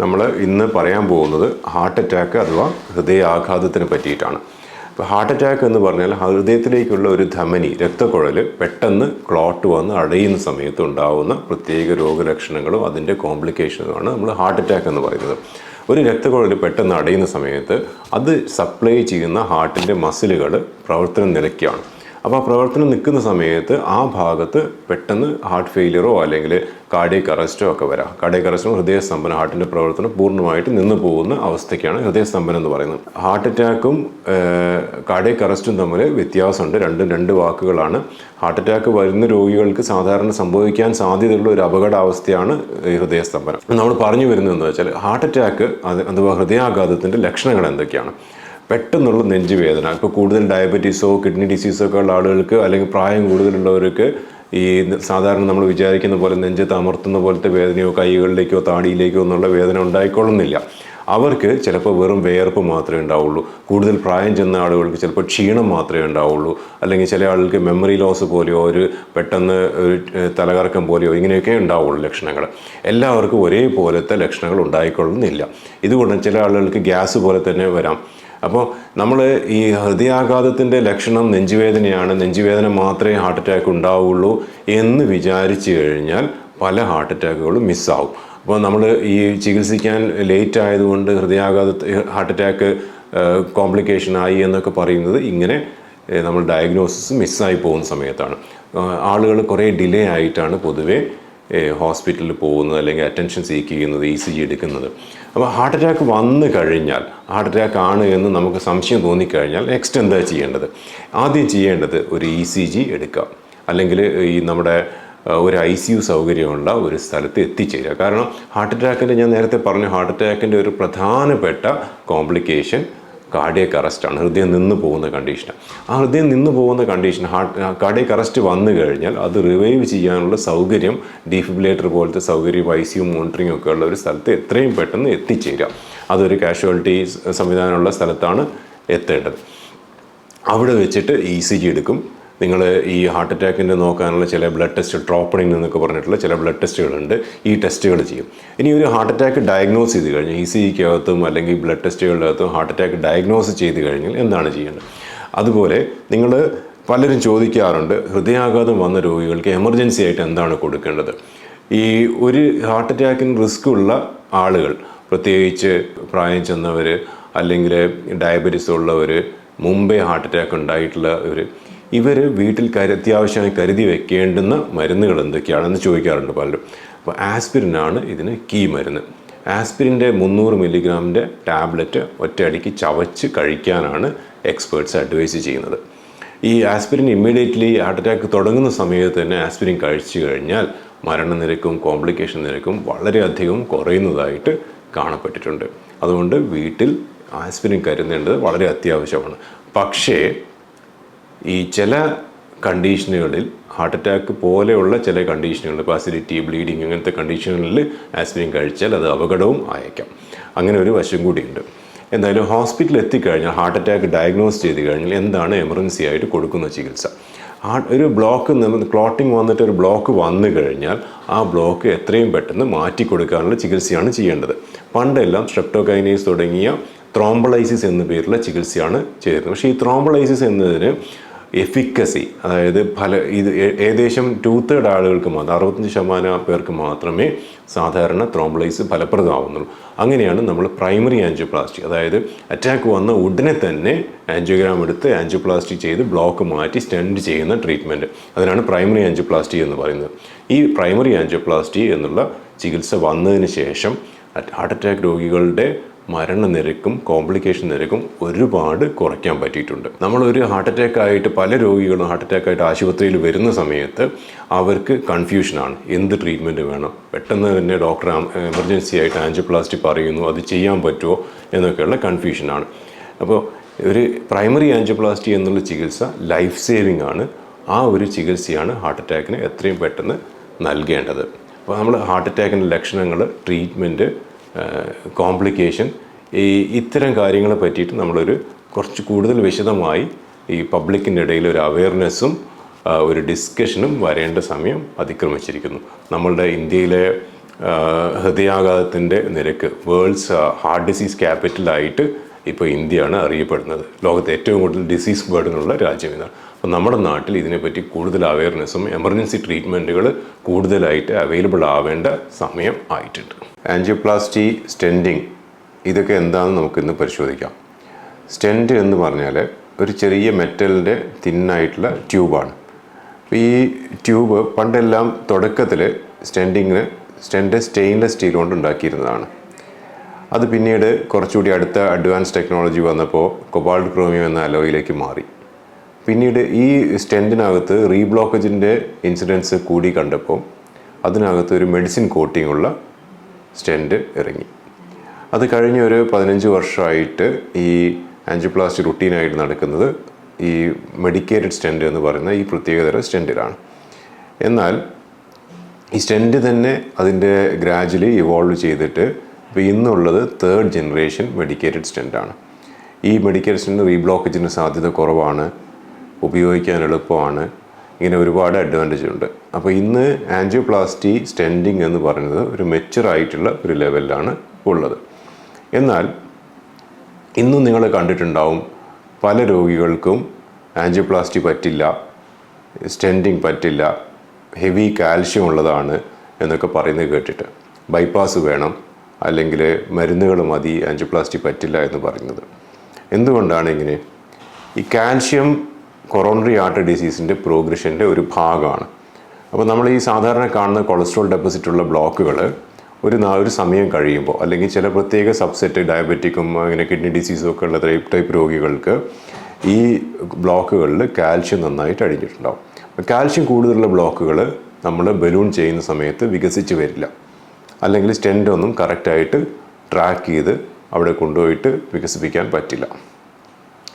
നമ്മൾ ഇന്ന് പറയാൻ പോകുന്നത് ഹാർട്ട് അറ്റാക്ക് അഥവാ ഹൃദയാഘാതത്തിന് പറ്റിയിട്ടാണ്. ഇപ്പോൾ ഹാർട്ട് അറ്റാക്ക് എന്ന് പറഞ്ഞാൽ ഹൃദയത്തിലേക്കുള്ള ഒരു ധമനി രക്തക്കുഴൽ പെട്ടെന്ന് ക്ലോട്ട് വന്ന് അടയുന്ന സമയത്ത് ഉണ്ടാകുന്ന പ്രത്യേക രോഗലക്ഷണങ്ങളും അതിന്റെ കോംപ്ലിക്കേഷനുമാണ് നമ്മൾ ഹാർട്ട് അറ്റാക്ക് എന്ന് പറയുന്നത്. ഒരു രക്തക്കുഴൽ പെട്ടെന്ന് അടയുന്ന സമയത്ത് അത് സപ്ലൈ ചെയ്യുന്ന ഹാർട്ടിന്റെ മസിലുകൾ പ്രവർത്തനം നിലയ്ക്കുകയാണ്. അപ്പോൾ ആ പ്രവർത്തനം നിൽക്കുന്ന സമയത്ത് ആ ഭാഗത്ത് പെട്ടെന്ന് ഹാർട്ട് ഫെയിലിയറോ അല്ലെങ്കിൽ കാർഡിയക് അറസ്റ്റോ ഒക്കെ വരാം. കാർഡിയക് അറസ്റ്റും ഹൃദയസ്തംഭനം ഹാർട്ടിന്റെ പ്രവർത്തനം പൂർണമായിട്ട് നിന്ന് പോകുന്ന അവസ്ഥയ്ക്കാണ് ഹൃദയസ്തംഭനം എന്ന് പറയുന്നത്. ഹാർട്ട് അറ്റാക്കും കാർഡിയക് അറസ്റ്റും തമ്മിൽ വ്യത്യാസമുണ്ട്. രണ്ടും രണ്ട് വാക്കുകളാണ്. ഹാർട്ട് അറ്റാക്ക് വരുന്ന രോഗികൾക്ക് സാധാരണ സംഭവിക്കാൻ സാധ്യതയുള്ള ഒരു അപകടാവസ്ഥയാണ് ഹൃദയസ്തംഭനം. നമ്മൾ പറഞ്ഞു വരുന്നതെന്ന് വെച്ചാൽ ഹാർട്ട് അറ്റാക്ക് അഥവാ ഹൃദയാഘാതത്തിന്റെ ലക്ഷണങ്ങൾ എന്തൊക്കെയാണ്? പെട്ടെന്നുള്ള നെഞ്ചുവേദന. ഇപ്പോൾ കൂടുതൽ ഡയബറ്റീസോ കിഡ്നി ഡിസീസോ ഒക്കെ ഉള്ള ആളുകൾക്ക് അല്ലെങ്കിൽ പ്രായം കൂടുതലുള്ളവർക്ക് ഈ സാധാരണ നമ്മൾ വിചാരിക്കുന്ന പോലെ നെഞ്ച് തമർത്തുന്ന പോലത്തെ വേദനയോ കൈകളിലേക്കോ താടിയിലേക്കോ എന്നുള്ള വേദന ഉണ്ടായിക്കൊള്ളുന്നില്ല. അവർക്ക് ചിലപ്പോൾ വെറും വേർപ്പ് മാത്രമേ ഉണ്ടാവുള്ളൂ. കൂടുതൽ പ്രായം ചെന്ന ആളുകൾക്ക് ചിലപ്പോൾ ക്ഷീണം മാത്രമേ ഉണ്ടാവുള്ളൂ. അല്ലെങ്കിൽ ചില ആളുകൾക്ക് മെമ്മറി ലോസ് പോലെയോ ഒരു പെട്ടെന്ന് ഒരു തലകറക്കം പോലെയോ ഇങ്ങനെയൊക്കെ ഉണ്ടാവുള്ളൂ ലക്ഷണങ്ങൾ. എല്ലാവർക്കും ഒരേപോലത്തെ ലക്ഷണങ്ങൾ ഉണ്ടായിക്കൊള്ളുന്നില്ല. ഇതുകൊണ്ട് ചില ആളുകൾക്ക് ഗ്യാസ് പോലെ തന്നെ വരാം. അപ്പോൾ നമ്മൾ ഈ ഹൃദയാഘാതത്തിന്റെ ലക്ഷണം നെഞ്ചുവേദനയാണ്. നെഞ്ചുവേദന മാത്രമേ ഹാർട്ട് അറ്റാക്ക് ഉണ്ടാവുള്ളൂ എന്ന് വിചാരിച്ചു കഴിഞ്ഞാൽ പല ഹാർട്ട് അറ്റാക്കുകളും മിസ്സാവും അപ്പോൾ നമ്മൾ ഈ ചികിത്സിക്കാൻ ലേറ്റ് ആയതുകൊണ്ട് ഹൃദയാഘാത ഹാർട്ട് അറ്റാക്ക് കോംപ്ലിക്കേഷൻ ആയി എന്നൊക്കെ പറയുന്നത് ഇങ്ങനെ നമ്മൾ ഡയഗ്നോസിസ് മിസ്സായി പോകുന്ന സമയത്താണ്. ആളുകൾ കുറേ ഡിലേ ആയിട്ടാണ് പൊതുവേ ഹോസ്പിറ്റലിൽ പോകുന്നത് അല്ലെങ്കിൽ അറ്റൻഷൻ സീക്ക് ചെയ്യുന്നത് ഇ സി ജി എടുക്കുന്നത്. അപ്പോൾ ഹാർട്ട് അറ്റാക്ക് വന്നു കഴിഞ്ഞാൽ ഹാർട്ട് അറ്റാക്ക് ആണ് എന്ന് നമുക്ക് സംശയം തോന്നിക്കഴിഞ്ഞാൽ നെക്സ്റ്റ് എന്താ ചെയ്യേണ്ടത്? ആദ്യം ചെയ്യേണ്ടത് ഒരു ഇ സി ജി എടുക്കുക. അല്ലെങ്കിൽ ഈ നമ്മുടെ ഒരു ഐ സി യു സൗകര്യമുള്ള ഒരു സ്ഥലത്ത് എത്തിച്ചേരുക. കാരണം ഹാർട്ട് അറ്റാക്കിന്റെ ഞാൻ നേരത്തെ പറഞ്ഞു ഹാർട്ട് അറ്റാക്കിന്റെ ഒരു പ്രധാനപ്പെട്ട കോംപ്ലിക്കേഷൻ കാർഡിയക് അറസ്റ്റാണ് ഹൃദയം നിന്ന് പോകുന്ന കണ്ടീഷൻ ആ ഹൃദയം നിന്ന് പോകുന്ന കണ്ടീഷൻ ഹാർട്ട് കാർഡിയക് അറസ്റ്റ് വന്നു കഴിഞ്ഞാൽ അത് റിവൈവ് ചെയ്യാനുള്ള സൗകര്യം ഡീഫിബിലേറ്റർ പോലത്തെ സൗകര്യം ഐ സിയും മോണിറ്ററിംഗ് ഒക്കെ ഉള്ള ഒരു സ്ഥലത്ത് എത്രയും പെട്ടെന്ന് എത്തിച്ചേരാം അതൊരു കാഷ്വാലിറ്റി സംവിധാനമുള്ള സ്ഥലത്താണ് എത്തേണ്ടത്. അവിടെ വെച്ചിട്ട് ഇ സി ജി എടുക്കും. നിങ്ങൾ ഈ ഹാർട്ട് അറ്റാക്കിന്റെ നോക്കാനുള്ള ചില ബ്ലഡ് ടെസ്റ്റ് ട്രോപ്പണിംഗ് എന്നൊക്കെ പറഞ്ഞിട്ടുള്ള ചില ബ്ലഡ് ടെസ്റ്റുകളുണ്ട് ഈ ടെസ്റ്റുകൾ ചെയ്യും. ഇനി ഒരു ഹാർട്ട് അറ്റാക്ക് ഡയഗ്നോസ് ചെയ്ത് കഴിഞ്ഞാൽ ഇ സി ജിക്കകത്തും അല്ലെങ്കിൽ ബ്ലഡ് ടെസ്റ്റുകളുടെ അകത്തും ഹാർട്ട് അറ്റാക്ക് ഡയഗ്നോസ് ചെയ്ത് കഴിഞ്ഞാൽ എന്താണ് ചെയ്യേണ്ടത്? അതുപോലെ നിങ്ങൾ പലരും ചോദിക്കാറുണ്ട് ഹൃദയാഘാതം വന്ന രോഗികൾക്ക് എമർജൻസി ആയിട്ട് എന്താണ് കൊടുക്കേണ്ടത്? ഈ ഒരു ഹാർട്ട് അറ്റാക്കിന് റിസ്ക് ഉള്ള ആളുകൾ പ്രത്യേകിച്ച് പ്രായം ചെന്നവർ അല്ലെങ്കിൽ ഡയബറ്റീസ് ഉള്ളവർ മുമ്പേ ഹാർട്ട് അറ്റാക്ക് ഉണ്ടായിട്ടുള്ളവർ ഇവർ വീട്ടിൽ കരു അത്യാവശ്യമായി കരുതി വെക്കേണ്ടുന്ന മരുന്നുകൾ എന്തൊക്കെയാണെന്ന് ചോദിക്കാറുണ്ട് പലരും. അപ്പോൾ ആസ്പിരിനാണ് ഇതിന് കീ മരുന്ന്. ആസ്പിരിന്റെ മുന്നൂറ് മില്ലിഗ്രാമിന്റെ ടാബ്ലറ്റ് ഒറ്റയടിക്ക് ചവച്ച് കഴിക്കാനാണ് എക്സ്പേർട്സ് അഡ്വൈസ് ചെയ്യുന്നത്. ഈ ആസ്പിരിൻ ഇമ്മീഡിയറ്റ്ലി ഹാർട്ട് അറ്റാക്ക് തുടങ്ങുന്ന സമയത്ത് തന്നെ ആസ്പിരിൻ കഴിച്ചു കഴിഞ്ഞാൽ മരണനിരക്കും കോംപ്ലിക്കേഷൻ നിരക്കും വളരെയധികം കുറയുന്നതായിട്ട് കാണപ്പെട്ടിട്ടുണ്ട്. അതുകൊണ്ട് വീട്ടിൽ ആസ്പിരിൻ കരുതേണ്ടത് വളരെ അത്യാവശ്യമാണ്. പക്ഷേ ഈ ചില കണ്ടീഷനുകളിൽ ഹാർട്ട് അറ്റാക്ക് പോലെയുള്ള ചില കണ്ടീഷനുകൾ ഇപ്പോൾ അസിഡിറ്റി ബ്ലീഡിങ് അങ്ങനത്തെ കണ്ടീഷനുകളിൽ ആസ്പിരിൻ കഴിച്ചാൽ അത് അപകടവും ആയേക്കാം. അങ്ങനെ ഒരു വശം കൂടിയുണ്ട്. എന്തായാലും ഹോസ്പിറ്റലിൽ എത്തിക്കഴിഞ്ഞാൽ ഹാർട്ട് അറ്റാക്ക് ഡയഗ്നോസ് ചെയ്ത് കഴിഞ്ഞാൽ എന്താണ് എമർജൻസി ആയിട്ട് കൊടുക്കുന്ന ചികിത്സ? ഒരു ബ്ലോക്ക് ക്ലോട്ടിങ് വന്നിട്ട് ഒരു ബ്ലോക്ക് വന്നു കഴിഞ്ഞാൽ ആ ബ്ലോക്ക് എത്രയും പെട്ടെന്ന് മാറ്റി കൊടുക്കാനുള്ള ചികിത്സയാണ് ചെയ്യേണ്ടത്. പണ്ടെല്ലാം സ്ട്രെപ്റ്റോകൈനീസ് തുടങ്ങിയ ത്രോംബളൈസിസ് എന്ന പേരുള്ള ചികിത്സയാണ് ചെയ്തിരുന്നത്. പക്ഷേ ഈ ത്രോംബളൈസിസ് എന്നതിന് എഫിക്കസി അതായത് ഫല ഇത് ഏകദേശം ടു തേർഡ് ആളുകൾക്ക് മാത്രം അറുപത്തഞ്ച് ശതമാനം പേർക്ക് മാത്രമേ സാധാരണ ത്രോംബ്ലൈസ് ഫലപ്രദമാവുന്നുള്ളൂ. അങ്ങനെയാണ് നമ്മൾ പ്രൈമറി ആൻജിയോപ്ലാസ്റ്റി അതായത് അറ്റാക്ക് വന്ന ഉടനെ തന്നെ ആൻജിയോഗ്രാം എടുത്ത് ആൻജിയോപ്ലാസ്റ്റി ചെയ്ത് ബ്ലോക്ക് മാറ്റി സ്റ്റെൻഡ് ചെയ്യുന്ന ട്രീറ്റ്മെന്റ് അതിനാണ് പ്രൈമറി ആൻജിയോപ്ലാസ്റ്റി എന്ന് പറയുന്നത്. ഈ പ്രൈമറി ആൻജിയോപ്ലാസ്റ്റി എന്നുള്ള ചികിത്സ വന്നതിന് ശേഷം ഹാർട്ട് അറ്റാക്ക് രോഗികളുടെ മരണനിരക്കും കോംപ്ലിക്കേഷൻ നിരക്കും ഒരുപാട് കുറയ്ക്കാൻ പറ്റിയിട്ടുണ്ട്. നമ്മളൊരു ഹാർട്ട് അറ്റാക്ക് ആയിട്ട് പല രോഗികളും ഹാർട്ട് അറ്റാക്ക് ആയിട്ട് ആശുപത്രിയിൽ വരുന്ന സമയത്ത് അവർക്ക് കൺഫ്യൂഷനാണ് എന്ത് ട്രീറ്റ്മെന്റ് വേണം? പെട്ടെന്ന് തന്നെ ഡോക്ടർ എമർജൻസി ആയിട്ട് ആൻജിയോപ്ലാസ്റ്റി പറയുന്നു അത് ചെയ്യാൻ പറ്റുമോ എന്നൊക്കെയുള്ള കൺഫ്യൂഷനാണ് അപ്പോൾ ഒരു പ്രൈമറി ആൻജിയോപ്ലാസ്റ്റി എന്നുള്ള ചികിത്സ ലൈഫ് സേവിങ് ആണ്. ആ ഒരു ചികിത്സയാണ് ഹാർട്ട് അറ്റാക്കിന് എത്രയും പെട്ടെന്ന് നൽകേണ്ടത്. അപ്പോൾ നമ്മൾ ഹാർട്ട് അറ്റാക്കിന്റെ ലക്ഷണങ്ങൾ ട്രീറ്റ്മെന്റ് കോംപ്ലിക്കേഷൻ ഈ ഇത്തരം കാര്യങ്ങളെ പറ്റിയിട്ട് നമ്മളൊരു കുറച്ച് കൂടുതൽ വിശദമായി ഈ പബ്ലിക്കിന്റെ ഇടയിൽ ഒരു അവയർനെസ്സും ഒരു ഡിസ്കഷനും വരേണ്ട സമയം അതിക്രമിച്ചിരിക്കുന്നു. നമ്മളുടെ ഇന്ത്യയിലെ ഹൃദയാഘാതത്തിന്റെ നിരക്ക് വേൾഡ്സ് ഹാർട്ട് ഡിസീസ് ക്യാപിറ്റലായിട്ട് ഇപ്പോൾ ഇന്ത്യയാണ് അറിയപ്പെടുന്നത്. ലോകത്തെ ഏറ്റവും കൂടുതൽ ഡിസീസ് ബേർഡനുള്ള രാജ്യം ഇതാണ്. അപ്പോൾ നമ്മുടെ നാട്ടിൽ ഇതിനെപ്പറ്റി കൂടുതൽ അവയർനെസ്സും എമർജൻസി ട്രീറ്റ്മെന്റുകൾ കൂടുതലായിട്ട് അവൈലബിൾ ആവേണ്ട സമയം ആയിട്ടുണ്ട്. ആൻജിയോപ്ലാസ്റ്റി സ്റ്റെൻഡിങ് ഇതൊക്കെ എന്താണെന്ന് നമുക്കിന്ന് പരിശോധിക്കാം. സ്റ്റെന്റ് എന്ന് പറഞ്ഞാൽ ഒരു ചെറിയ മെറ്റലിന്റെ തിന്നായിട്ടുള്ള ട്യൂബാണ് ഈ ട്യൂബ് പണ്ടെല്ലാം തുടക്കത്തിൽ സ്റ്റെൻഡിങ്ങിന് സ്റ്റെന്റ് സ്റ്റെയിൻലെസ് സ്റ്റീൽ കൊണ്ട് ഉണ്ടാക്കിയിരുന്നതാണ്. അത് പിന്നീട് കുറച്ചുകൂടി അടുത്ത അഡ്വാൻസ് ടെക്നോളജി വന്നപ്പോൾ കൊബാൾഡ് ക്രോമിയം എന്ന അലോയിലേക്ക് മാറി. പിന്നീട് ഈ സ്റ്റെന്റിനകത്ത് റീബ്ലോക്കേജിന്റെ ഇൻസിഡൻസ് കൂടി കണ്ടപ്പോൾ അതിനകത്ത് ഒരു മെഡിസിൻ കോട്ടിംഗ് ഉള്ള സ്റ്റെന്റ് ഇറങ്ങി. അത് കഴിഞ്ഞ ഒരു പതിനഞ്ച് വർഷമായിട്ട് ഈ ആൻജിപ്ലാസ്റ്റി റുട്ടീനായിട്ട് നടക്കുന്നത് ഈ മെഡിക്കേറ്റഡ് സ്റ്റെന്റ് എന്ന് പറയുന്ന ഈ പ്രത്യേകതര സ്റ്റെന്റിലാണ് എന്നാൽ ഈ സ്റ്റെന്റ് തന്നെ അതിന്റെ ഗ്രാജുവലി ഇവോൾവ് ചെയ്തിട്ട് ഇപ്പോൾ ഇന്നുള്ളത് തേർഡ് ജനറേഷൻ മെഡിക്കേറ്റഡ് സ്റ്റെന്റാണ് ഈ മെഡിക്കേറ്റഡ് സ്റ്റെന്റ് റീബ്ലോക്കേജിന് സാധ്യത കുറവാണ് ഉപയോഗിക്കാൻ എളുപ്പമാണ് ഇങ്ങനെ ഒരുപാട് അഡ്വാന്റേജ് ഉണ്ട്. അപ്പോൾ ഇന്ന് ആൻജിയോപ്ലാസ്റ്റി സ്റ്റെൻഡിങ് എന്ന് പറയുന്നത് ഒരു മെച്ചുറായിട്ടുള്ള ഒരു ലെവലിലാണ് ഉള്ളത്. എന്നാൽ ഇന്നും നിങ്ങൾ കണ്ടിട്ടുണ്ടാവും പല രോഗികൾക്കും ആൻജിയോപ്ലാസ്റ്റി പറ്റില്ല സ്റ്റെൻഡിങ് പറ്റില്ല ഹെവി കാൽഷ്യം ഉള്ളതാണ് എന്നൊക്കെ പറയുന്നത് കേട്ടിട്ട്. ബൈപ്പാസ് വേണം അല്ലെങ്കിൽ മരുന്നുകൾ മതി ആൻജിയോപ്ലാസ്റ്റി പറ്റില്ല എന്ന് പറയുന്നത് എന്തുകൊണ്ടാണ് ഇങ്ങനെ? ഈ കാൽഷ്യം കൊറോണറി ആർട്ടറി ഡിസീസിന്റെ പ്രോഗ്രഷന്റെ ഒരു ഭാഗമാണ്. അപ്പോൾ നമ്മൾ ഈ സാധാരണ കാണുന്ന കൊളസ്ട്രോൾ ഡെപ്പോസിറ്റ് ഉള്ള ബ്ലോക്കുകൾ ഒരു ഒരു സമയം കഴിയുമ്പോൾ അല്ലെങ്കിൽ ചില പ്രത്യേക സബ്സെറ്റ് ഡയബറ്റിക്കും അങ്ങനെ കിഡ്നി ഡിസീസും ഒക്കെ ഉള്ള ടൈപ്പ് ടൈപ്പ് രോഗികൾക്ക് ഈ ബ്ലോക്കുകളിൽ കാൽഷ്യം നന്നായിട്ട് അടിഞ്ഞിട്ടുണ്ടാവും. കാൽഷ്യം കൂടുതലുള്ള ബ്ലോക്കുകൾ നമ്മൾ ബലൂൺ ചെയ്യുന്ന സമയത്ത് വികസിച്ച് വരില്ല. അല്ലെങ്കിൽ സ്റ്റെന്റ് ഒന്നും കറക്റ്റായിട്ട് ട്രാക്ക് ചെയ്ത് അവിടെ കൊണ്ടുപോയിട്ട് വികസിപ്പിക്കാൻ പറ്റില്ല.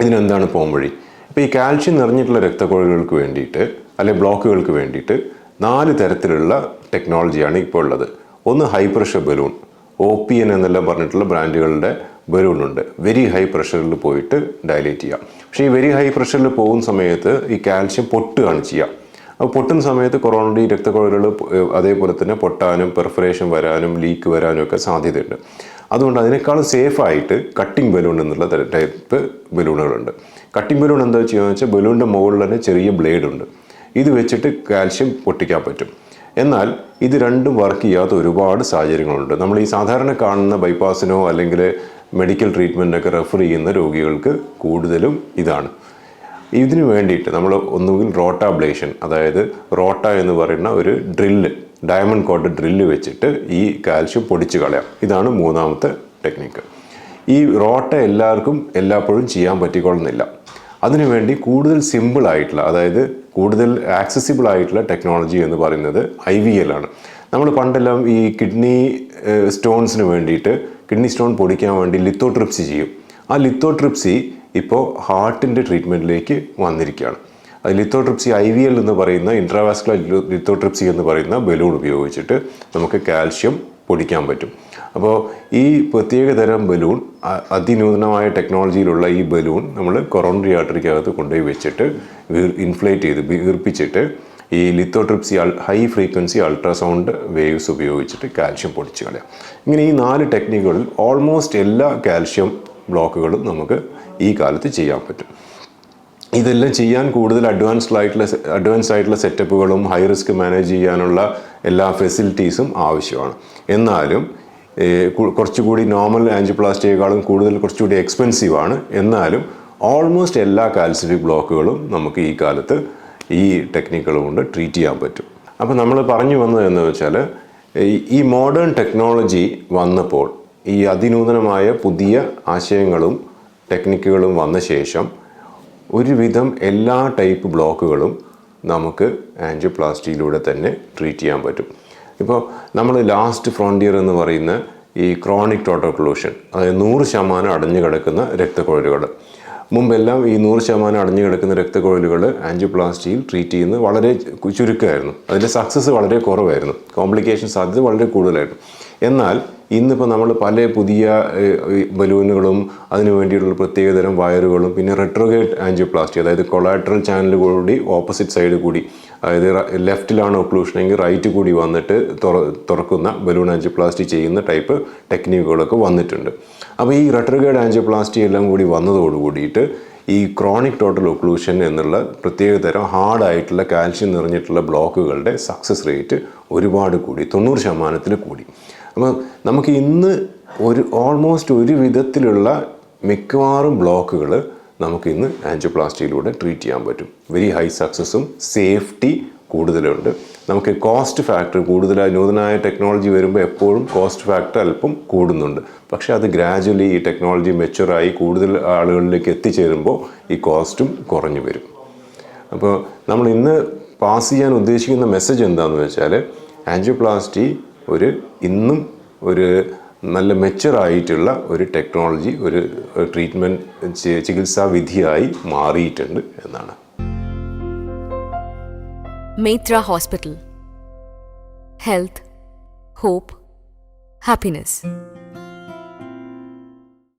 ഇതിനെന്താണ് പോംവഴി ഇപ്പോൾ ഈ കാൽഷ്യം നിറഞ്ഞിട്ടുള്ള രക്തക്കുഴലുകൾക്ക് വേണ്ടിയിട്ട് അല്ലെങ്കിൽ ബ്ലോക്കുകൾക്ക് വേണ്ടിയിട്ട് നാല് തരത്തിലുള്ള ടെക്നോളജിയാണ് ഇപ്പോൾ ഉള്ളത്. ഒന്ന് high pressure balloon O P N എന്നെല്ലാം പറഞ്ഞിട്ടുള്ള ബ്രാൻഡുകളുടെ ബലൂൺ ഉണ്ട്. വെരി ഹൈ പ്രഷറിൽ പോയിട്ട് ഡയലേറ്റ് ചെയ്യാം. പക്ഷേ ഈ വെരി ഹൈ പ്രഷറിൽ പോകുന്ന സമയത്ത് ഈ കാൽഷ്യം പൊട്ടുകയാണ് ചെയ്യുക അപ്പോൾ പൊട്ടുന്ന സമയത്ത് കൊറോണയുടെ ഈ രക്തക്കുഴലുകൾ അതേപോലെ തന്നെ പൊട്ടാനും പെർഫറേഷൻ വരാനും ലീക്ക് വരാനും ഒക്കെ സാധ്യതയുണ്ട്. അതുകൊണ്ട് അതിനേക്കാളും സേഫായിട്ട് കട്ടിംഗ് ബലൂൺ എന്നുള്ള ടൈപ്പ് ബലൂണുകളുണ്ട് കട്ടിംഗ് ബലൂൺ എന്താ ചെയ്യുകയെന്ന് വെച്ചാൽ ബലൂണിന്റെ മുകളിൽ തന്നെ ചെറിയ ബ്ലേഡ് ഉണ്ട്. ഇത് വെച്ചിട്ട് കാൽഷ്യം പൊട്ടിക്കാൻ പറ്റും. എന്നാൽ ഇത് രണ്ടും വർക്ക് ചെയ്യാത്ത ഒരുപാട് സാഹചര്യങ്ങളുണ്ട്. നമ്മൾ ഈ സാധാരണ കാണുന്ന ബൈപ്പാസിനോ അല്ലെങ്കിൽ മെഡിക്കൽ ട്രീറ്റ്മെന്റൊക്കെ റെഫർ ചെയ്യുന്ന രോഗികൾക്ക് കൂടുതലും ഇതാണ്. ഇതിന് വേണ്ടിയിട്ട് നമ്മൾ ഒന്നുകിൽ റോട്ട അബ്ലേഷൻ അതായത് റോട്ട എന്ന് പറയുന്ന ഒരു ഡ്രില്ല് ഡയമണ്ട് കോട്ട് ഡ്രില്ല് വെച്ചിട്ട് ഈ കാൽഷ്യം പൊടിച്ച് കളയാം. ഇതാണ് മൂന്നാമത്തെ ടെക്നിക്ക് ഈ റോട്ട എല്ലാവർക്കും എല്ലായ്പ്പോഴും ചെയ്യാൻ പറ്റിക്കൊള്ളുന്നില്ല. അതിനുവേണ്ടി കൂടുതൽ സിമ്പിൾ ആയിട്ടുള്ള അതായത് കൂടുതൽ ആക്സസിബിൾ ആയിട്ടുള്ള ടെക്നോളജി എന്ന് പറയുന്നത് ഐ വി എൽ ആണ്. നമ്മൾ പണ്ടെല്ലാം ഈ കിഡ്നി സ്റ്റോൺസിന് വേണ്ടിയിട്ട് കിഡ്നി സ്റ്റോൺ പൊടിക്കാൻ വേണ്ടി ലിത്തോട്രിപ്സി ചെയ്യും. ആ ലിത്തോട്രിപ്സി ഇപ്പോൾ ഹാർട്ടിന്റെ ട്രീറ്റ്മെന്റിലേക്ക് വന്നിരിക്കുകയാണ്. അത് ലിത്തോട്രിപ്സി ഐ വി എൽ എന്ന് പറയുന്ന ഇൻട്രാവാസ്കുലർ ലിത്തോട്രിപ്സി എന്ന് പറയുന്ന ബലൂൺ ഉപയോഗിച്ചിട്ട് നമുക്ക് കാൽഷ്യം പൊടിക്കാൻ പറ്റും. അപ്പോൾ ഈ പ്രത്യേക തരം ബലൂൺ അതിനൂതനമായ ടെക്നോളജിയിലുള്ള ഈ ബലൂൺ നമ്മൾ കൊറോണറി ആർട്ടറിക്കകത്ത് കൊണ്ടുപോയി വെച്ചിട്ട് ഇൻഫ്ലേറ്റ് ചെയ്ത് വീർപ്പിച്ചിട്ട് ഈ lithotripsy high frequency ultrasound waves ഉപയോഗിച്ചിട്ട് കാൽഷ്യം പൊടിച്ച് കളയാം. ഇങ്ങനെ ഈ നാല് ടെക്നിക്കുകളിൽ ഓൾമോസ്റ്റ് എല്ലാ കാൽഷ്യം ബ്ലോക്കുകളും നമുക്ക് ഈ കാലത്ത് ചെയ്യാൻ പറ്റും. ഇതെല്ലാം ചെയ്യാൻ കൂടുതൽ അഡ്വാൻസ്ഡ് ആയിട്ടുള്ള അഡ്വാൻസ്ഡ് ആയിട്ടുള്ള സെറ്റപ്പുകളും ഹൈ റിസ്ക് മാനേജ് ചെയ്യാനുള്ള എല്ലാ ഫെസിലിറ്റീസും ആവശ്യമാണ്. എന്നാലും കുറച്ചുകൂടി നോർമൽ ആൻജിയോപ്ലാസ്റ്റിയേക്കാളും കൂടുതൽ കുറച്ചുകൂടി എക്സ്പെൻസീവ് ആണ്. എന്നാലും ഓൾമോസ്റ്റ് എല്ലാ കാൽസിഫിക് ബ്ലോക്കുകളും നമുക്ക് ഈ കാലത്ത് ഈ ടെക്നിക്കുകൾ കൊണ്ട് ട്രീറ്റ് ചെയ്യാൻ പറ്റും. അപ്പോൾ നമ്മൾ പറഞ്ഞു വന്നത് എന്ന് വെച്ചാൽ ഈ മോഡേൺ ടെക്നോളജി വന്നപ്പോൾ ഈ അതിനൂതനമായ പുതിയ ആശയങ്ങളും ടെക്നിക്കുകളും വന്ന ശേഷം ഒരുവിധം എല്ലാ ടൈപ്പ് ബ്ലോക്കുകളും നമുക്ക് ആൻജിയോപ്ലാസ്റ്റിയിലൂടെ തന്നെ ട്രീറ്റ് ചെയ്യാൻ പറ്റും. ഇപ്പോൾ നമ്മൾ ലാസ്റ്റ് ഫ്രോണ്ടിയർ എന്ന് പറയുന്ന ഈ ക്രോണിക് ടോട്ടോക്ലൂഷൻ അതായത് നൂറ് ശതമാനം അടഞ്ഞു കിടക്കുന്ന രക്തക്കുഴലുകൾ മുമ്പെല്ലാം ഈ നൂറ് ശതമാനം അടഞ്ഞു കിടക്കുന്ന രക്തക്കുഴലുകൾ ആൻജിയോപ്ലാസ്റ്റിയിൽ ട്രീറ്റ് ചെയ്യുന്നത് വളരെ ചുരുക്കമായിരുന്നു. അതിന്റെ സക്സസ് വളരെ കുറവായിരുന്നു. കോംപ്ലിക്കേഷൻ സാധ്യത വളരെ കൂടുതലായിരുന്നു. എന്നാൽ ഇന്നിപ്പോൾ നമ്മൾ പല പുതിയ ബലൂണുകളും അതിനു വേണ്ടിയിട്ടുള്ള പ്രത്യേകതരം വയറുകളും പിന്നെ റെട്രോഗേറ്റ് ആൻജിയോപ്ലാസ്റ്റി അതായത് കൊളാട്രൽ ചാനൽ കൂടി ഓപ്പോസിറ്റ് സൈഡ് കൂടി അതായത് ലെഫ്റ്റിലാണ് ഒക്ലൂഷൻ എങ്കിൽ റൈറ്റ് കൂടി വന്നിട്ട് തുറ- തുറക്കുന്ന ബലൂൺ ആൻജിയോപ്ലാസ്റ്റി ചെയ്യുന്ന ടൈപ്പ് ടെക്നിക്കുകളൊക്കെ വന്നിട്ടുണ്ട്. അപ്പോൾ ഈ റെട്രോഗേഡ് ആൻജിയോപ്ലാസ്റ്റി എല്ലാം കൂടി വന്നതോട് കൂടിയിട്ട് ഈ ക്രോണിക് ടോട്ടൽ ഒക്ലൂഷൻ എന്നുള്ള പ്രത്യേകതരം ഹാർഡായിട്ടുള്ള കാൽഷ്യം നിറഞ്ഞിട്ടുള്ള ബ്ലോക്കുകളുടെ സക്സസ് റേറ്റ് ഒരുപാട് കൂടി തൊണ്ണൂറ് ശതമാനത്തിൽ കൂടി. അപ്പോൾ നമുക്ക് ഇന്ന് ഒരു ഓൾമോസ്റ്റ് ഒരു വിധത്തിലുള്ള മിക്കവാറും ബ്ലോക്കുകൾ നമുക്ക് ഇന്ന് ആൻജിയോപ്ലാസ്റ്റിയിലൂടെ ട്രീറ്റ് ചെയ്യാൻ പറ്റും. വെരി ഹൈ സക്സസ്സും സേഫ്റ്റി കൂടുതലുണ്ട്. നമുക്ക് കോസ്റ്റ് ഫാക്ടർ കൂടുതലായി നൂതനമായ ടെക്നോളജി വരുമ്പോൾ എപ്പോഴും കോസ്റ്റ് ഫാക്ടർ അല്പം കൂടുന്നുണ്ട്. പക്ഷേ അത് ഗ്രാജുവലി ഈ ടെക്നോളജി മെച്ചുറായി കൂടുതൽ ആളുകളിലേക്ക് എത്തിച്ചേരുമ്പോൾ ഈ കോസ്റ്റും കുറഞ്ഞു വരും. അപ്പോൾ നമ്മൾ ഇന്ന് പാസ് ചെയ്യാൻ ഉദ്ദേശിക്കുന്ന മെസ്സേജ് എന്താണെന്ന് വെച്ചാൽ ആൻജിയോപ്ലാസ്റ്റി ഒരു ഇന്നും ഒരു നല്ല മെച്ചുറായിട്ടുള്ള ഒരു ടെക്നോളജി ഒരു ട്രീറ്റ്മെന്റ് ചികിത്സാ വിധിയായി മാറിയിട്ടുണ്ട് എന്നാണ് Meitra hospital health hope happiness.